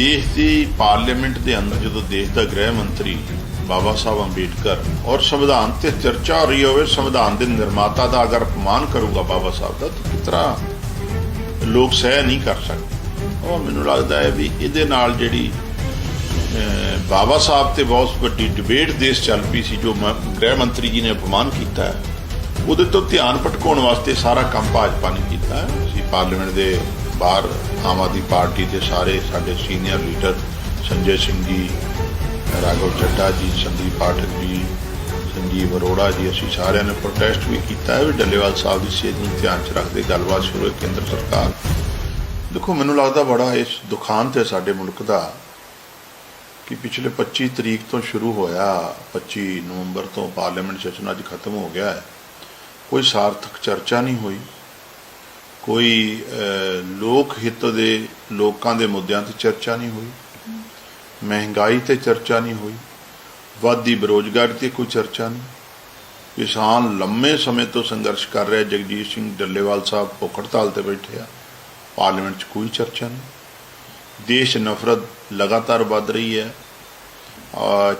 ਦੇਸ਼ ਦੀ ਪਾਰਲੀਮੈਂਟ ਦੇ ਅੰਦਰ ਜਦੋਂ ਦੇਸ਼ ਦਾ ਗ੍ਰਹਿ ਮੰਤਰੀ ਬਾਬਾ ਸਾਹਿਬ ਅੰਬੇਡਕਰ ਔਰ ਸੰਵਿਧਾਨ ਤੇ ਚਰਚਾ ਹੋ ਰਹੀ ਹੋਵੇ, ਸੰਵਿਧਾਨ ਦੇ ਨਿਰਮਾਤਾ ਦਾ ਅਗਰ ਅਪਮਾਨ ਕਰੂਗਾ ਬਾਬਾ ਸਾਹਿਬ ਦਾ, ਤਾਂ ਕਿਸ ਤਰ੍ਹਾਂ ਲੋਕ ਸਹਿ ਨਹੀਂ ਕਰ ਸਕਦੇ? ਉਹ ਮੈਨੂੰ ਲੱਗਦਾ ਹੈ ਵੀ ਇਹਦੇ ਨਾਲ ਜਿਹੜੀ ਬਾਬਾ ਸਾਹਿਬ ਤੇ ਬਹੁਤ ਵੱਡੀ ਡਿਬੇਟ ਦੇਸ਼ ਚੱਲ ਪਈ ਸੀ, ਜੋ ਮ- ਗ੍ਰਹਿ ਮੰਤਰੀ ਜੀ ਨੇ ਅਪਮਾਨ ਕੀਤਾ ਹੈ, ਉਹਦੇ ਤੋਂ ਧਿਆਨ ਭਟਕਾਉਣ ਵਾਸਤੇ ਸਾਰਾ ਕੰਮ ਭਾਜਪਾ ਨੇ ਕੀਤਾ ਹੈ। ਅਸੀਂ ਪਾਰਲੀਮੈਂਟ ਦੇ ਬਾਹਰ ਆਮ ਆਦਮੀ ਪਾਰਟੀ ਦੇ ਸਾਰੇ ਸਾਡੇ ਸੀਨੀਅਰ ਲੀਡਰ ਸੰਜੇ ਸਿੰਘ ਜੀ, ਰਾਘਵ ਚੱਡਾ ਜੀ, ਸੰਦੀਪ ਪਾਠਕ ਜੀ, ਸੰਜੀਵ ਅਰੋੜਾ ਜੀ, ਅਸੀਂ ਸਾਰਿਆਂ ਨੇ ਪ੍ਰੋਟੈਸਟ ਵੀ ਕੀਤਾ ਹੈ। ਵੀ ਡੱਲੇਵਾਲ ਸਾਹਿਬ ਦੀ ਸਿਹਤ ਨੂੰ ਧਿਆਨ ਚ ਰੱਖਦੇ ਗੱਲਬਾਤ ਸ਼ੁਰੂ ਹੈ ਕੇਂਦਰ ਸਰਕਾਰ। ਦੇਖੋ, ਮੈਨੂੰ ਲੱਗਦਾ ਬੜਾ ਇਸ ਦੁਖਾਂਤ ਹੈ ਸਾਡੇ ਮੁਲਕ ਦਾ ਕਿ ਪਿਛਲੇ 25 ਤਰੀਕ ਤੋਂ ਸ਼ੁਰੂ ਹੋਇਆ 25 ਨਵੰਬਰ ਤੋਂ ਪਾਰਲੀਮੈਂਟ ਸੈਸ਼ਨ ਅੱਜ ਖਤਮ ਹੋ ਗਿਆ ਹੈ। ਕੋਈ ਸਾਰਥਕ ਚਰਚਾ ਨਹੀਂ ਹੋਈ। ਕੋਈ ਲੋਕ ਹਿੱਤ ਦੇ ਲੋਕਾਂ ਦੇ ਮੁੱਦਿਆਂ ਤੇ ਚਰਚਾ ਨਹੀਂ ਹੋਈ। ਮਹਿੰਗਾਈ ਤੇ ਚਰਚਾ ਨਹੀਂ ਹੋਈ। ਵਾਧੀ ਬੇਰੋਜ਼ਗਾਰੀ ਤੇ ਕੋਈ ਚਰਚਾ ਨਹੀਂ। ਕਿਸਾਨ ਲੰਮੇ ਸਮੇਂ ਤੋਂ ਸੰਘਰਸ਼ ਕਰ ਰਿਹਾ, ਜਗਜੀਤ ਸਿੰਘ ਡੱਲੇਵਾਲ ਸਾਹਿਬ ਭੁੱਖ ਹੜਤਾਲ ਤੇ ਬੈਠੇ ਆ। ਪਾਰਲੀਮੈਂਟ 'ਚ ਕੋਈ ਚਰਚਾ ਨਹੀਂ। ਦੇਸ਼ ਨਫ਼ਰਤ ਲਗਾਤਾਰ ਵੱਧ ਰਹੀ ਹੈ।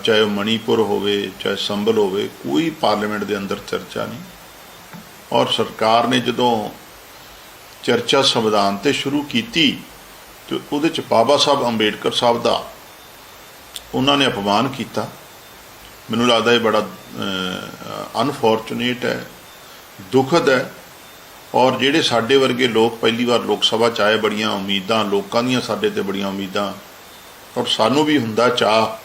ਚਾਹੇ ਉਹ ਮਣੀਪੁਰ ਹੋਵੇ, ਚਾਹੇ ਸੰਭਲ ਹੋਵੇ, ਕੋਈ ਪਾਰਲੀਮੈਂਟ ਦੇ ਅੰਦਰ ਚਰਚਾ ਨਹੀਂ। ਔਰ ਸਰਕਾਰ ਨੇ ਜਦੋਂ ਚਰਚਾ ਸੰਵਿਧਾਨ ਤੇ ਸ਼ੁਰੂ ਕੀਤੀ ਤੇ ਉਹਦੇ ਚ ਬਾਬਾ ਸਾਹਿਬ ਅੰਬੇਡਕਰ ਸਾਹਿਬ ਦਾ ਉਹਨਾਂ ਨੇ ਅਪਮਾਨ ਕੀਤਾ ਮੈਨੂੰ ਲੱਗਦਾ ਇਹ ਬੜਾ ਅਨਫੋਰਚੂਨੇਟ ਹੈ ਦੁਖਦ ਹੈ ਔਰ ਜਿਹੜੇ ਸਾਡੇ ਵਰਗੇ ਲੋਕ ਪਹਿਲੀ ਵਾਰ ਲੋਕ ਸਭਾ ਚ ਆਏ ਬੜੀਆਂ ਉਮੀਦਾਂ ਲੋਕਾਂ ਦੀਆਂ ਸਾਡੇ ਤੇ ਬੜੀਆਂ ਉਮੀਦਾਂ ਔਰ ਸਾਨੂੰ ਵੀ ਹੁੰਦਾ ਚਾਹ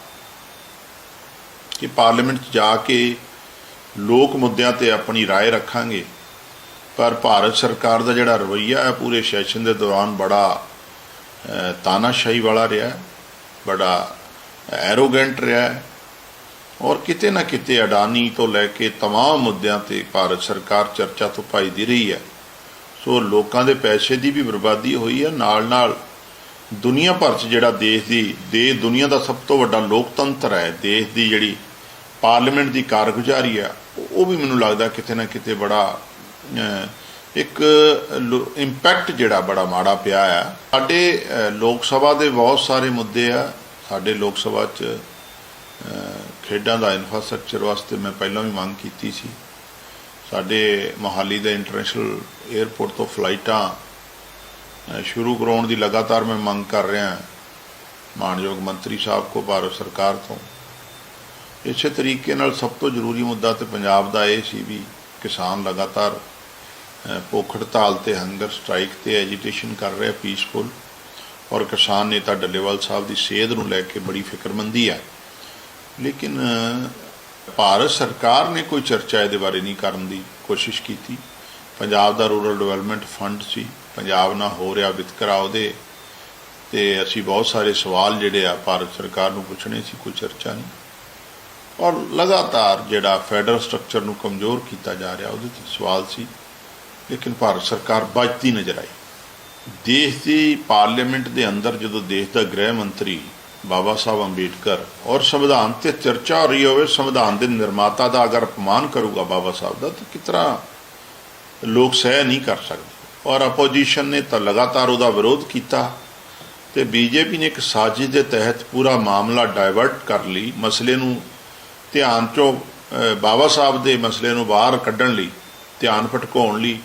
ਕਿ ਪਾਰਲੀਮੈਂਟ 'ਚ ਜਾ ਕੇ ਲੋਕ ਮੁੱਦਿਆਂ ਤੇ ਆਪਣੀ رائے ਰੱਖਾਂਗੇ ਪਰ ਭਾਰਤ ਸਰਕਾਰ ਦਾ ਜਿਹੜਾ ਰਵੱਈਆ ਹੈ ਪੂਰੇ ਸੈਸ਼ਨ ਦੇ ਦੌਰਾਨ ਬੜਾ ਅਹ, ਤਾਨਾਸ਼ਾਹੀ ਵਾਲਾ ਰਿਹਾ ਹੈ, ਬੜਾ ਐਰੋਗੈਂਟ ਰਿਹਾ ਹੈ ਔਰ ਕਿਤੇ ਨਾ ਕਿਤੇ ਅਡਾਨੀ ਤੋਂ ਲੈ ਕੇ तमाम ਮੁੱਦਿਆਂ ਤੇ ਭਾਰਤ ਸਰਕਾਰ ਚਰਚਾ ਤੋਂ ਭੱਜਦੀ ਰਹੀ ਹੈ ਸੋ ਲੋਕਾਂ ਦੇ ਪੈਸੇ ਦੀ ਵੀ ਬਰਬਾਦੀ ਹੋਈ ਹੈ ਨਾਲ ਨਾਲ ਦੁਨੀਆ ਭਰ 'ਚ ਜਿਹੜਾ ਦੇਸ਼ ਦੀ ਦੇ ਦੁਨੀਆ ਦਾ ਸਭ ਤੋਂ ਵੱਡਾ ਲੋਕਤੰਤਰ ਹੈ ਦੇਸ਼ ਦੀ ਜਿਹੜੀ ਪਾਰਲੀਮੈਂਟ ਦੀ ਕਾਰਗੁਜ਼ਾਰੀ ਹੈ ਉਹ- ਉਹ ਵੀ ਮੈਨੂੰ ਲੱਗਦਾ ਕਿਤੇ ਨਾ ਕਿਤੇ ਬੜਾ ਅਹ, ਇੱਕ ਇੰਪੈਕਟ ਜਿਹੜਾ ਬੜਾ ਮਾੜਾ ਪਿਆ ਆ। ਸਾਡੇ ਲੋਕ ਸਭਾ ਦੇ ਬਹੁਤ ਸਾਰੇ ਮੁੱਦੇ ਆ। ਸਾਡੇ ਲੋਕ ਸਭਾ 'ਚ ਖੇਡਾਂ ਦਾ ਇਨਫਰਾਸਟ੍ਰਕਚਰ ਵਾਸਤੇ ਮੈਂ ਪਹਿਲਾਂ ਵੀ ਮੰਗ ਕੀਤੀ ਸੀ। ਸਾਡੇ ਮੋਹਾਲੀ ਦੇ ਇੰਟਰਨੈਸ਼ਨਲ 에ਅਰਪੋਰਟ ਤੋਂ ਫਲਾਈਟਾਂ ਸ਼ੁਰੂ ਕਰਾਉਣ ਦੀ ਲਗਾਤਾਰ ਮੈਂ ਮੰਗ ਕਰ ਰਿਹਾ ਹਾਂ। ਮਾਨਯੋਗ ਮੰਤਰੀ ਸਾਹਿਬ ਕੋ, ਭਾਰਤ ਸਰਕਾਰ ਤੋਂ। ਇਸੇ ਤਰੀਕੇ ਨਾਲ ਸਭ ਤੋਂ ਜ਼ਰੂਰੀ ਮੁੱਦਾ ਤੇ ਪੰਜਾਬ ਦਾ ਇਹ ਸੀ ਵੀ ਕਿਸਾਨ ਲਗਾਤਾਰ ਅ, ਭੁੱਖ ਹੜਤਾਲ ਤੇ ਹੰਗਰ ਸਟ੍ਰਾਈਕ ਤੇ ਐਜੀਟੇਸ਼ਨ ਕਰ ਰਿਹਾ ਪੀਸਫੁਲ ਔਰ ਕਿਸਾਨ ਨੇਤਾ ਡੱਲੇਵਾਲ ਸਾਹਿਬ ਦੀ ਸਿਹਤ ਨੂੰ ਲੈ ਕੇ ਬੜੀ ਫਿਕਰਮੰਦੀ ਹੈ ਲੇਕਿਨ ਭਾਰਤ ਸਰਕਾਰ ਨੇ ਕੋਈ ਚਰਚਾ ਇਹਦੇ ਬਾਰੇ ਨਹੀਂ ਕਰਨ ਦੀ ਕੋਸ਼ਿਸ਼ ਕੀਤੀ। ਪੰਜਾਬ ਦਾ ਰੂਰਲ ਡਿਵੈਲਪਮੈਂਟ ਫੰਡ ਸੀ ਪੰਜਾਬ ਨਾਲ ਹੋ ਰਿਹਾ ਵਿਤਕਰਾ ਉਹਦੇ ਤੇ ਅਸੀਂ ਬਹੁਤ ਸਾਰੇ ਸਵਾਲ ਜਿਹੜੇ ਆ ਭਾਰਤ ਸਰਕਾਰ ਨੂੰ ਪੁੱਛਣੇ ਸੀ ਕੋਈ ਚਰਚਾ ਨਹੀਂ। ਔਰ ਲਗਾਤਾਰ ਜਿਹੜਾ ਫੈਡਰਲ ਸਟਰਕਚਰ ਨੂੰ ਕਮਜ਼ੋਰ ਕੀਤਾ ਜਾ ਰਿਹਾ, ਉਹਦੇ ਤੇ ਸਵਾਲ ਸੀ। ਲੇਕਿਨ ਭਾਰਤ ਸਰਕਾਰ ਬਚਦੀ ਨਜ਼ਰ ਆਈ। ਦੇਸ਼ ਦੀ ਪਾਰਲੀਮੈਂਟ ਦੇ ਅੰਦਰ ਜਦੋਂ ਦੇਸ਼ ਦਾ ਗ੍ਰਹਿ ਮੰਤਰੀ ਬਾਬਾ ਸਾਹਿਬ ਅੰਬੇਡਕਰ ਔਰ ਸੰਵਿਧਾਨ ਤੇ ਚਰਚਾ ਹੋ ਰਹੀ ਹੋਵੇ, ਸੰਵਿਧਾਨ ਦੇ ਨਿਰਮਾਤਾ ਦਾ ਅਗਰ ਅਪਮਾਨ ਕਰੂਗਾ ਬਾਬਾ ਸਾਹਿਬ ਦਾ, ਤਾਂ ਕਿਸ ਤਰ੍ਹਾਂ ਲੋਕ ਸਹਿ ਨਹੀਂ ਕਰ ਸਕਦੇ। ਔਰ ਆਪੋਜੀਸ਼ਨ ਨੇ ਤਾਂ ਲਗਾਤਾਰ ਉਹਦਾ ਵਿਰੋਧ ਕੀਤਾ ਤੇ ਬੀਜੇਪੀ ਨੇ ਇੱਕ ਸਾਜ਼ਿਸ਼ ਦੇ ਤਹਿਤ ਪੂਰਾ ਮਾਮਲਾ ਡਾਇਵਰਟ ਕਰ ਲਈ। ਮਸਲੇ ਨੂੰ ਧਿਆਨ ਚੋਂ ਬਾਬਾ ਸਾਹਿਬ ਦੇ ਮਸਲੇ ਨੂੰ ਬਾਹਰ ਕੱਢਣ ਲਈ, ਧਿਆਨ ਭਟਕਾਉਣ ਲਈ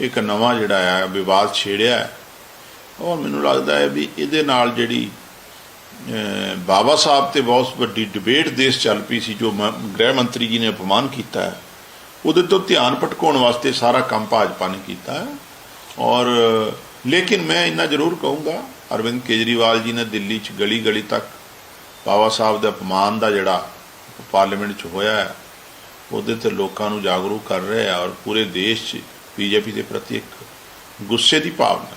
ਇੱਕ ਨਵਾਂ ਜਿਹੜਾ ਆ, ਵਿਵਾਦ ਛੇੜਿਆ ਔਰ ਮੈਨੂੰ ਲੱਗਦਾ ਹੈ ਵੀ ਇਹਦੇ ਨਾਲ ਜਿਹੜੀ ਬਾਬਾ ਸਾਹਿਬ ਤੇ ਬਹੁਤ ਵੱਡੀ ਡਿਬੇਟ ਦੇਸ਼ ਚੱਲ ਪਈ ਸੀ, ਜੋ ਮ- ਗ੍ਰਹਿ ਮੰਤਰੀ ਜੀ ਨੇ ਅਪਮਾਨ ਕੀਤਾ ਹੈ। ਉਹਦੇ ਤੋਂ ਧਿਆਨ ਭਟਕਾਉਣ ਵਾਸਤੇ ਸਾਰਾ ਕੰਮ ਭਾਜਪਾ ਨੇ ਕੀਤਾ ਹੈ। ਔਰ, ਲੇਕਿਨ ਮੈਂ ਇੰਨਾ ਜ਼ਰੂਰ ਕਹੂੰਗਾ, ਅਰਵਿੰਦ ਕੇਜਰੀਵਾਲ ਜੀ ਨੇ ਦਿੱਲੀ 'ਚ ਗਲੀ ਗਲੀ ਤੱਕ ਬਾਬਾ ਸਾਹਿਬ ਦੇ ਅਪਮਾਨ ਦਾ ਜਿਹੜਾ ਪਾਰਲੀਮੈਂਟ 'ਚ ਹੋਇਆ ਹੈ, ਉਹਦੇ ਤੇ ਲੋਕਾਂ ਨੂੰ ਜਾਗਰੂਕ ਕਰ ਰਹੇ ਆ ਔਰ ਪੂਰੇ ਦੇਸ਼ 'ਚ ਬੀਜੇਪੀ ਦੇ ਪ੍ਰਤੀ ਇੱਕ ਗੁੱਸੇ ਦੀ ਭਾਵਨਾ